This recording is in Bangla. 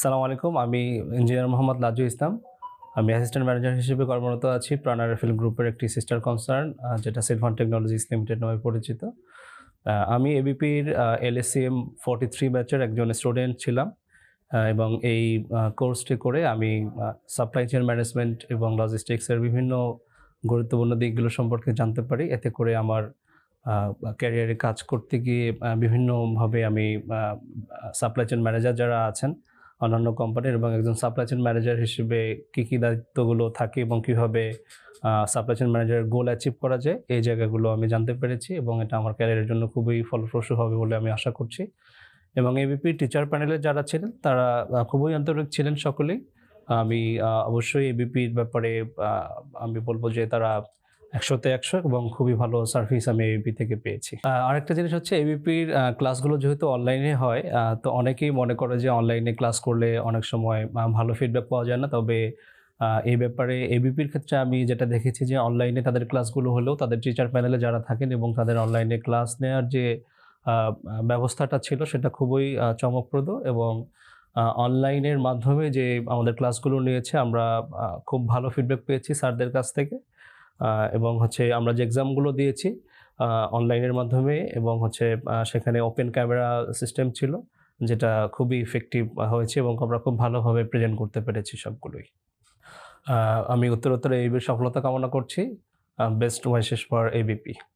আসসালামু আলাইকুম, আমি ইঞ্জিনিয়ার মোহাম্মদ লাজু ইসলাম। আমি অ্যাসিস্ট্যান্ট ম্যানেজার হিসেবে কর্মরত আছি প্রাণার ফিল্ম গ্রুপের একটি সিস্টার কনসার্ন যেটা সিলভান টেকনোলজিস লিমিটেড নামে পরিচিত। আমি এবিপির এলএসসিএম ফর্টি থ্রি ব্যাচের একজন স্টুডেন্ট ছিলাম এবং এই কোর্সটি করে আমি সাপ্লাই চেইন ম্যানেজমেন্ট এবং লজিস্টিক্সের বিভিন্ন গুরুত্বপূর্ণ দিকগুলো সম্পর্কে জানতে পারি। এতে করে আমার ক্যারিয়ারে কাজ করতে গিয়ে বিভিন্নভাবে আমি সাপ্লাই চেইন ম্যানেজার যারা আছেন অন্যান্য কোম্পানির এবং একজন সাপ্লাই চেইন ম্যানেজার হিসেবে কী কী দায়িত্বগুলো থাকে এবং কীভাবে সাপ্লাই চেইন ম্যানেজারের গোল অ্যাচিভ করা যায়, এই জায়গাগুলো আমি জানতে পেরেছি এবং এটা আমার ক্যারিয়ারের জন্য খুবই ফলপ্রসূ হবে বলে আমি আশা করছি। এবং এবিপি টিচার প্যানেলে যারা ছিলেন, তারা খুবই আন্তরিক ছিলেন সকলেই। আমি অবশ্যই এবিপির ব্যাপারে আমি বলব যে তারা একশোতে একশো এবং খুবই ভালো সার্ভিস আমি এবিপি থেকে পেয়েছি। আরেকটা জিনিস হচ্ছে এবিপির ক্লাসগুলো যেহেতু অনলাইনে হয় তো অনেকেই মনে করে যে অনলাইনে ক্লাস করলে অনেক সময় ভালো ফিডব্যাক পাওয়া যায় না। তবে এই ব্যাপারে এবিপির ক্ষেত্রে আমি যেটা দেখেছি যে অনলাইনে তাদের ক্লাসগুলো হলেও তাদের টিচার প্যানেলে যারা থাকেন এবং তাদের অনলাইনে ক্লাস নেওয়ার যে ব্যবস্থাটা ছিল সেটা খুবই চমকপ্রদ এবং অনলাইনের মাধ্যমে যে আমাদের ক্লাসগুলো নিয়েছে আমরা খুব ভালো ফিডব্যাক পেয়েছি স্যারদের কাছ থেকে। এবং হচ্ছে আমরা যে এক্সামগুলো দিয়েছি অনলাইনের মাধ্যমে এবং হচ্ছে সেখানে ওপেন ক্যামেরা সিস্টেম ছিল, যেটা খুবই ইফেক্টিভ হয়েছে এবং আমরা খুব ভালোভাবে প্রেজেন্ট করতে পেরেছি সবগুলোই। আমি উত্তরোত্তর এই সফলতা কামনা করছি। Best ওয়াইসেস for ABP